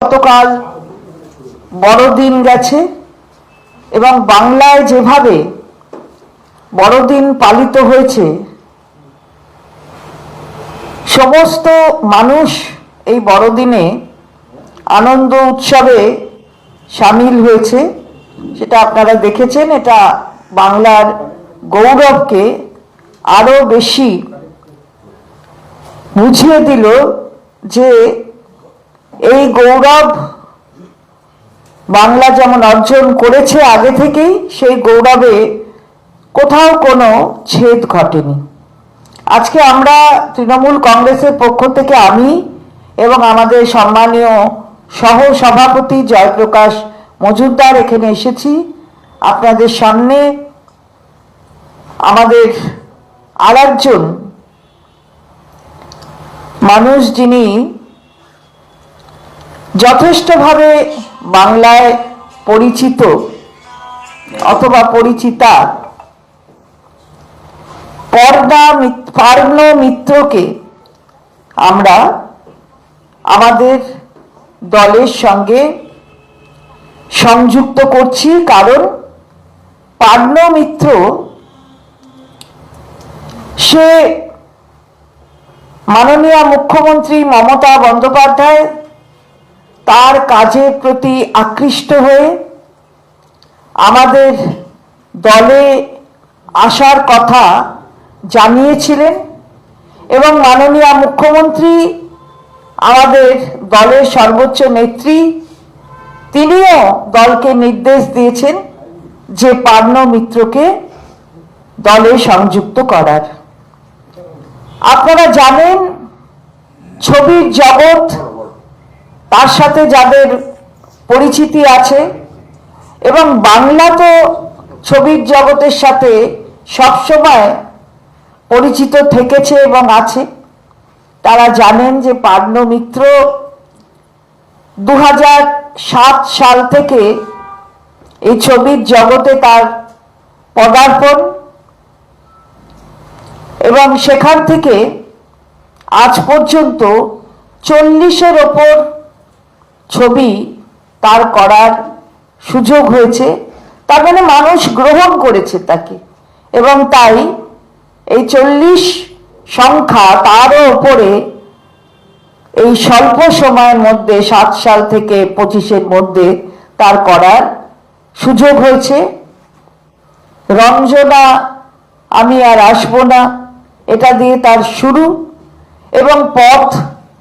গতকাল বড়দিন গেছে এবং বাংলায় যেভাবে বড়দিন পালিত হয়েছে, সমস্ত মানুষ এই বড়দিনে আনন্দ উৎসবে সামিল হয়েছে। সেটা আপনারা দেখেছেন, এটা বাংলার গৌরবকে আরও বেশি বুঝিয়ে দিল যে এই গৌরব বাংলা যেমন অর্জন করেছে আগে থেকেই, সেই গৌরবে কোথাও কোনো ছেদ ঘটেনি। আজকে আমরা তৃণমূল কংগ্রেসের পক্ষ থেকে আমি এবং আমাদের সম্মানীয় সহ সভাপতি জয়প্রকাশ মজুমদার এখানে এসেছি। আপনাদের সামনে আমাদের আর মানুষ যিনি যথেষ্টভাবে বাংলায় পরিচিত অথবা পরিচিতা পর্দা পার্ন মিত্রকে আমরা আমাদের দলের সঙ্গে সংযুক্ত করছি, কারণ পার্ন মিত্র সে মাননীয় মুখ্যমন্ত্রী মমতা বন্দ্যোপাধ্যায় তার কাজের প্রতি আকৃষ্ট হয়ে আমাদের দলে আসার কথা জানিয়েছিলেন এবং মাননীয় মুখ্যমন্ত্রী, আমাদের দলের সর্বোচ্চ নেত্রী, তিনিও দলকে নির্দেশ দিয়েছেন যে পার্ন মিত্রকে দলে সংযুক্ত করার। আপনারা জানেন, ছবির জগৎ তার সাথে যাদের পরিচিতি আছে, এবং বাংলা তো ছবির জগতের সাথে সবসময় পরিচিত থেকেছে এবং আছে। তারা জানেন যে পার্ন মিত্র দু সাল থেকে এই ছবির জগতে তার পদার্পণ, এবং সেখান থেকে আজ পর্যন্ত চল্লিশের ওপর ছবি তার করার সুযোগ হয়েছে, তার মানে মানুষ গ্রহণ করেছে তাকে। এবং তাই এই চল্লিশ সংখ্যা তারও ওপরে এই স্বল্প সময়ের মধ্যে সাত সাল থেকে পঁচিশের মধ্যে তার করার সুযোগ হয়েছে। রঞ্জনা আমি আর আসব না, এটা দিয়ে তার শুরু। এবং পথ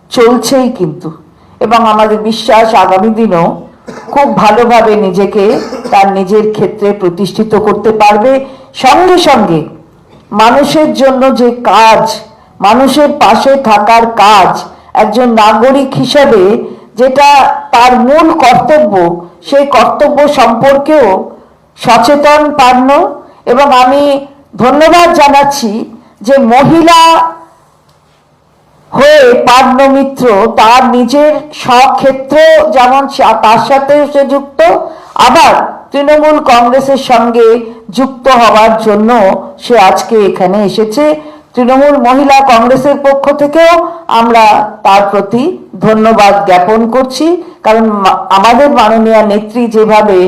চলছেই কিন্তু। এবং আমাদের বিশ্বাস আগামী দিনও খুব ভালোভাবে নিজেকে তার নিজের ক্ষেত্রে প্রতিষ্ঠিত করতে পারবে। সঙ্গে সঙ্গে মানুষের জন্য যে কাজ, মানুষের পাশে থাকার কাজ একজন নাগরিক হিসাবে যেটা তার মূল কর্তব্য, সেই কর্তব্য সম্পর্কেও সচেতন পান্ন এবং আমি ধন্যবাদ জানাচ্ছি যে মহিলা হয়ে পার্ন মিত্র তার নিজের স্বক্ষেত্র যেমন তার সাথে সে যুক্ত, আবার তৃণমূল কংগ্রেসের সঙ্গে যুক্ত হওয়ার জন্য সে আজকে এখানে এসেছে। তৃণমূল মহিলা কংগ্রেসের পক্ষ থেকেও আমরা তার প্রতি ধন্যবাদ জ্ঞাপন করছি। কারণ আমাদের মাননীয় নেত্রী যেভাবে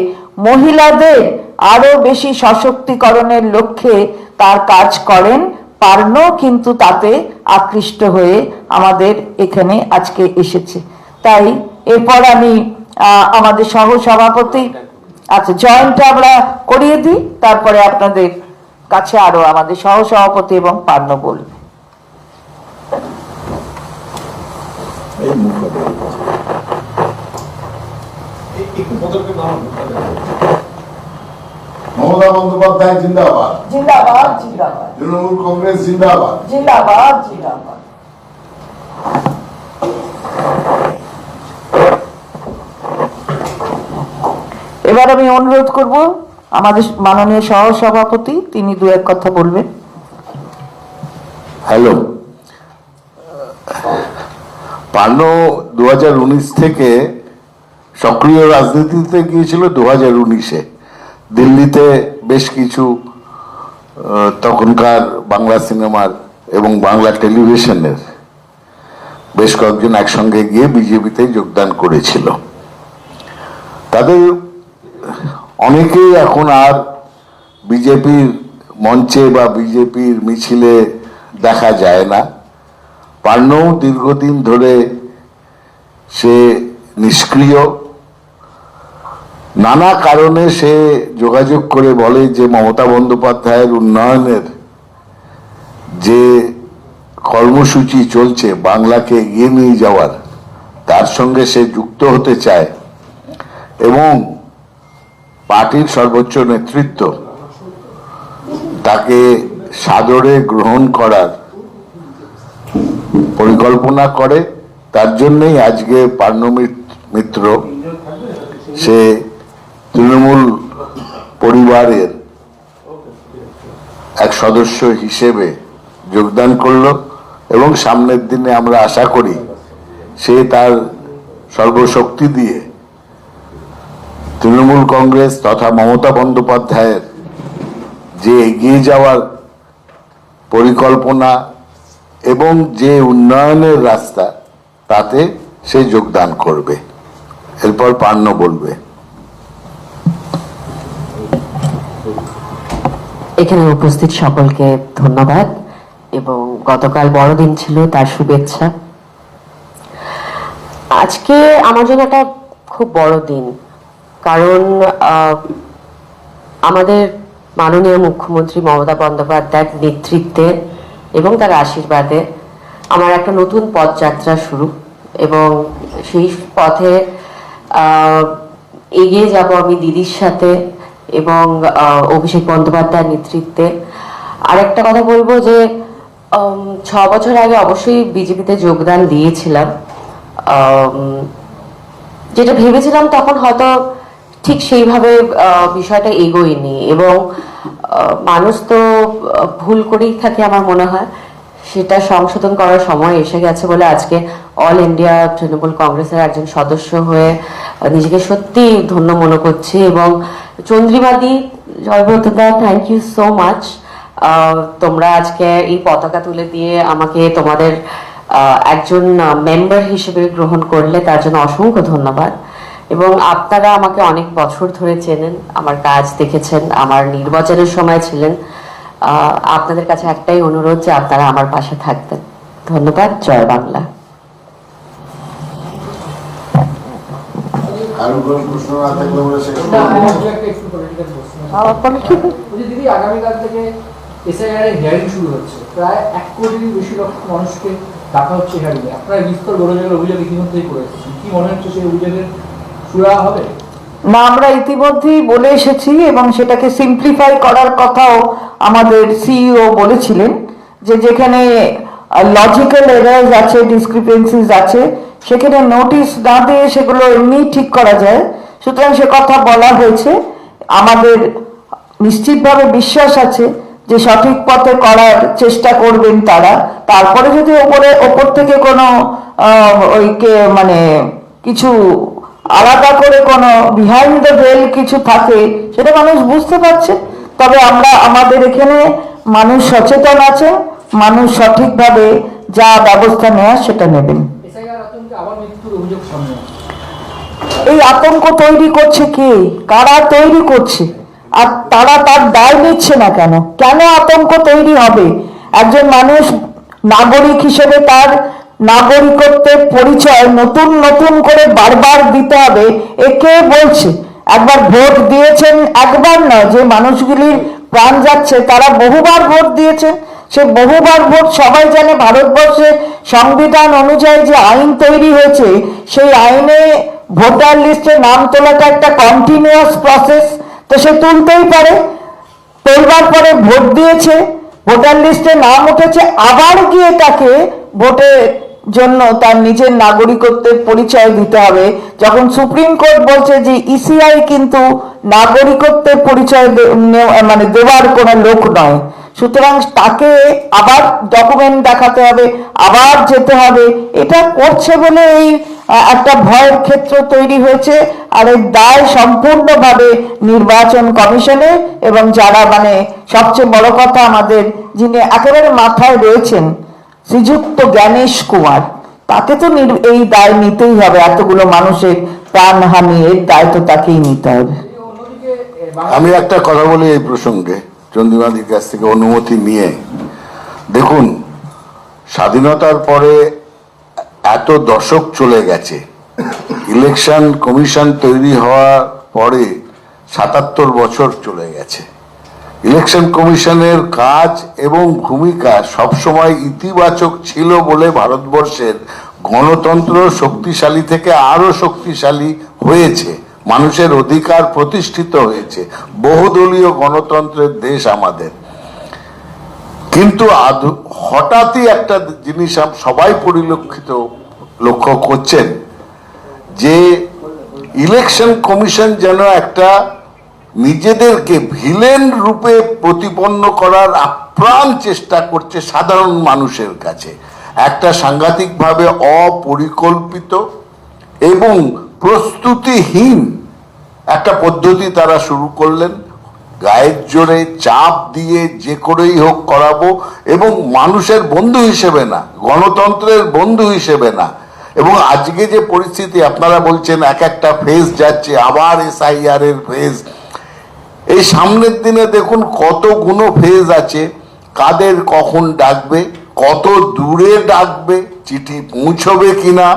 মহিলাদের আরও বেশি সশক্তিকরণের লক্ষ্যে তার কাজ করেন পার্ন কিন্তু তাতে আকৃষ্ট হয়ে আমাদের এখানে আজকে এসেছে। তাই এরপর আমি আমাদের সহ সভাপতি আচ্ছা জয়েন্টটা আমরা করিয়ে দিই, তারপরে আপনাদের কাছে আরও আমাদের সহ সভাপতি এবং পার্ন বলবে। একটু মমতা বন্দ্যোপাধ্যায় জিন্দাবাদ। জিন্দাবাদ জিন্দাবাদ। তৃণমূল কংগ্রেস জিন্দাবাদ। জিন্দাবাদ জিন্দাবাদ। এবার আমি অনুরোধ করব আমাদের মাননীয় সহ সভাপতি তিনি দু এক কথা বলবেন। হ্যালো। পানো দু হাজার উনিশ থেকে সক্রিয় রাজনীতিতে গিয়েছিল দু হাজার উনিশে। দিল্লিতে বেশ কিছু তখনকার বাংলা সিনেমার এবং বাংলা টেলিভিশনের বেশ কয়েকজন একসঙ্গে গিয়ে বিজেপিতে যোগদান করেছিল। তাদের অনেকেই এখন আর বিজেপির মঞ্চে বা বিজেপির মিছিলে দেখা যায় না। পার্নও দীর্ঘদিন ধরে সে নিষ্ক্রিয়। নানা কারণে সে যোগাযোগ করে বলে যে মমতা বন্দ্যোপাধ্যায়ের উন্নয়নের যে কর্মসূচি চলছে, বাংলাকে এগিয়ে নিয়ে যাওয়ার, তার সঙ্গে সে যুক্ত হতে চায় এবং পার্টির সর্বোচ্চ নেতৃত্ব তাকে সাদরে গ্রহণ করার পরিকল্পনা করে। তার জন্যই আজকে পার্ন মিত্র সে তৃণমূল পরিবারের এক সদস্য হিসেবে যোগদান করল এবং সামনের দিনে আমরা আশা করি সে তার সর্বশক্তি দিয়ে তৃণমূল কংগ্রেস তথা মমতা বন্দ্যোপাধ্যায়ের যে এগিয়ে যাওয়ার পরিকল্পনা এবং যে উন্নয়নের রাস্তা, তাতে সে যোগদান করবে। এরপর পান্ন বলবে। এখানে উপস্থিত সকলকে ধন্যবাদ এবং গতকাল বড়দিন ছিল, তার শুভেচ্ছা। আজকে আমার জন্য একটা খুব বড় দিন, কারণ আমাদের মাননীয় মুখ্যমন্ত্রী মমতা বন্দ্যোপাধ্যায়ের নেতৃত্বে এবং তার আশীর্বাদে আমার একটা নতুন পথযাত্রা শুরু এবং সেই পথে এগিয়ে যাব আমি দিদির সাথে। এবং অভিষেক বন্দ্যোপাধ্যায়ের নেতৃত্বে। আরেকটা কথা বলব যে ছ বছর আগে অবশ্যই বিজেপিতে যোগদান দিয়েছিলাম। যেটা ভেবেছিলাম তখন হয়তো ঠিক সেইভাবে বিষয়টা এগোয়নি এবং মানুষ তো ভুল করেই থাকে আমার মনে হয়। সেটা সংশোধন করার সময় এসে গেছে বলে আজকে অল ইন্ডিয়া তৃণমূল কংগ্রেসের একজন সদস্য হয়ে নিজেকে সত্যি ধন্য মনে করছি এবং চন্দ্রিমাদি জয়ব্রতদা থ্যাংক ইউ সো মাচ তোমরা আজকে এই পতাকা তুলে দিয়ে আমাকে তোমাদের একজন মেম্বার হিসেবে গ্রহণ করলে তার জন্য অসংখ্য ধন্যবাদ। এবং আপনারা আমাকে অনেক বছর ধরে চেনেন, আমার কাজ দেখেছেন, আমার নির্বাচনের সময় ছিলেন। আপনাদের কাছে একটাই অনুরোধ যে আপনারা আমার পাশে থাকবেন। ধন্যবাদ, জয় বাংলা। আর কোনো প্রশ্ন না থাকলে আমরা শেষ দিদি আগামীকাল থেকে এসআইআর এর হিয়ারিং শুরু হচ্ছে। প্রায় এক কোটির বেশি লক্ষ মানুষকে ডাকা হচ্ছে হিয়ারিং আপনারা বিস্তর গোলযোগের অভিযোগ ইতিমধ্যেই করে এসেছেন। কি মনে হচ্ছে সেই অভিযোগের সুরা হবে? না আমরা ইতিমধ্যেই বলে এসেছি এবং সেটাকে সিম্পলিফাই করার কথাও আমাদের সিইও বলেছিলেন যে যেখানে লজিক্যাল এরার্স আছে ডিসক্রিপেন্সিস আছে সেখানে নোটিশ না দিয়ে সেগুলো এমনি ঠিক করা যায়। সুতরাং সে কথা বলা হয়েছে। আমাদের নিশ্চিতভাবে বিশ্বাস আছে যে সঠিক পথে করার চেষ্টা করবেন তারা। তারপরে যদি ওপরে ওপর থেকে কোনো আহ, ওই কে মানে কিছু আলাদা করে কোনো বিহাইন্ড দ্য ভেল কিছু থাকে সেটা মানুষ বুঝতে পারছে। তবে আমরা আমাদের এখানে মানুষ সচেতন আছে। মানুষ সঠিকভাবে যা ব্যবস্থা নেওয়া সেটা নেবেন। এই আতঙ্ক তৈরি করছে কে? কারা তৈরি করছে? আর তারা তার দায় নিচ্ছে না কেন? কেন আতঙ্ক তৈরি হবে? একজন মানুষ নাগরিক হিসেবে তার নাগরিকত্বের পরিচয় নতুন নতুন করে বারবার দিতে হবে এ কে বলছে। একবার ভোট দিয়েছেন একবার নয়, যে মানুষগুলির প্রাণ যাচ্ছে, তারা বহুবার ভোট দিয়েছে। সে বহুবার ভোট, সবাই জানে ভারতবর্ষে সংবিধান অনুযায়ী যে আইন তৈরি হয়েছে, সেই আইনে ভোটার লিস্টে নাম তোলাটা একটা কন্টিনিউয়াস প্রসেস তো সে তুলতেই পারে। তোলবার পরে ভোট দিয়েছে, ভোটার লিস্টে নাম উঠেছে, আবার গিয়ে তাকে ভোটের জন্য তার নিজের নাগরিকত্বের পরিচয় দিতে হবে। যখন সুপ্রিম কোর্ট বলছে যে ইসিআই কিন্তু নাগরিকত্বের পরিচয় মানে দেওয়ার কোনো লোক নয়, সুতরাং তাকে আবার ডকুমেন্ট দেখাতে হবে, আবার যেতে হবে। এটা করছে বলে এই একটা ভয়ের ক্ষেত্র তৈরি হয়েছে আর এর দায় সম্পূর্ণভাবে নির্বাচন কমিশনে এবং যারা মানে সবচেয়ে বড় কথা আমাদের যিনি একেবারে মাথায় রয়েছেন শ্রীযুক্ত জ্ঞানেশ কুমার, তাকে তো এই দায় নিতেই হবে। এতগুলো মানুষের প্রাণহানি এর দায় তো তাকেই নিতে হবে। আমি একটা কথা বলি এই প্রসঙ্গে, চন্দ্রিমাদির কাছ থেকে অনুমতি নিয়ে। দেখুন, স্বাধীনতার পরে এত দশক চলে গেছে। ইলেকশন কমিশন তৈরি হওয়ার পরে সাতাত্তর বছর চলে গেছে। ইলেকশন কমিশনের কাজ এবং ভূমিকা সবসময় ইতিবাচক ছিল বলে ভারতবর্ষের গণতন্ত্র শক্তিশালী থেকে আরও শক্তিশালী হয়েছে। মানুষের অধিকার প্রতিষ্ঠিত হয়েছে। বহুদলীয় গণতন্ত্রের দেশ আমাদের। কিন্তু হঠাৎই একটা জিনিস সবাই পরিলক্ষিত লক্ষ্য করছেন যে ইলেকশন কমিশন যেন একটা নিজেদেরকে ভিলেন রূপে প্রতিপন্ন করার আপ্রাণ চেষ্টা করছে সাধারণ মানুষের কাছে। একটা সাংঘাতিকভাবে অপরিকল্পিত এবং প্রস্তুতিহীন একটা পদ্ধতি তারা শুরু করলেন। গায়ের জোরে চাপ দিয়ে যে করেই হোক করাবো এবং মানুষের বন্ধু হিসেবে না, গণতন্ত্রের বন্ধু হিসেবে না। এবং আজকে যে পরিস্থিতি, আপনারা বলছেন এক একটা ফেজ যাচ্ছে, আবার এসআইআর এর ফেজ এই সামনের দিনে দেখুন কতগুলো ফেজ আছে। কাদের কখন ডাকবে, কত দূরে ডাকবে, চিঠি পৌঁছবে কিনা,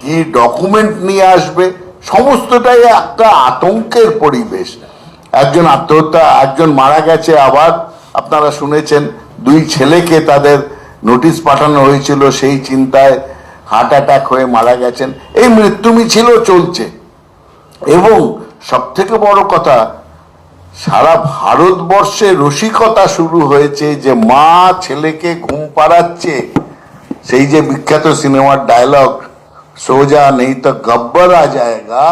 কি ডকুমেন্ট নিয়ে আসবে, সমস্তটাই একটা আতঙ্কের পরিবেশ। একজন আত্মহত্যা, একজন মারা গেছে আবার, আপনারা শুনেছেন, দুই ছেলেকে তাদের নোটিশ পাঠানো হয়েছিল, সেই চিন্তায় হার্ট অ্যাটাক হয়ে মারা গেছেন। এই মৃত্যু মিছিল চলছে। এবং সব থেকে বড় কথা সারা ভারতবর্ষে রসিকতা শুরু হয়েছে যে মা ছেলেকে ঘুম পাড়াচ্ছে। সেই যে বিখ্যাত সিনেমার ডায়লগ সোজা নেই তো গব্বর আ যায়গা